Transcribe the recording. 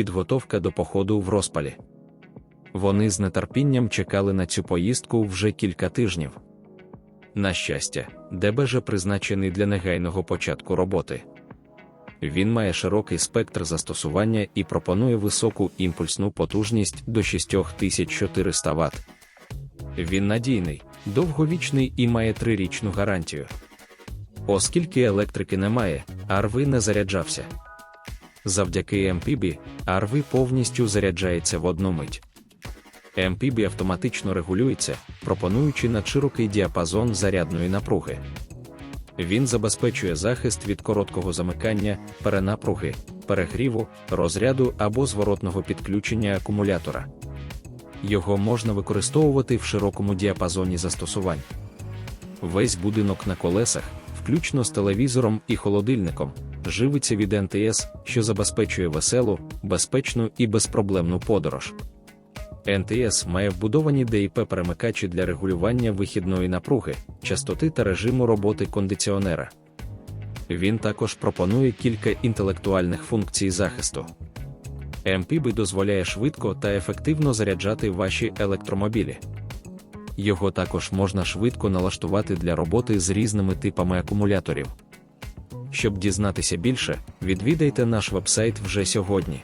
підготовка до походу в розпалі. Вони з нетерпінням чекали на цю поїздку вже кілька тижнів. На щастя, ДБЖ призначений для негайного початку роботи. Він має широкий спектр застосування і пропонує високу імпульсну потужність до 6400 Вт. Він надійний, довговічний і має трирічну гарантію. Оскільки електрики немає, RV не заряджався. Завдяки MPB, RV повністю заряджається в одну мить. MPB автоматично регулюється, пропонуючи надширокий діапазон зарядної напруги. Він забезпечує захист від короткого замикання, перенапруги, перегріву, розряду або зворотного підключення акумулятора. Його можна використовувати в широкому діапазоні застосувань. Весь будинок на колесах, включно з телевізором і холодильником, живиться від НТС, що забезпечує веселу, безпечну і безпроблемну подорож. НТС має вбудовані ДІП-перемикачі для регулювання вихідної напруги, частоти та режиму роботи кондиціонера. Він також пропонує кілька інтелектуальних функцій захисту. MPB дозволяє швидко та ефективно заряджати ваші електромобілі. Його також можна швидко налаштувати для роботи з різними типами акумуляторів. Щоб дізнатися більше, відвідайте наш вебсайт вже сьогодні.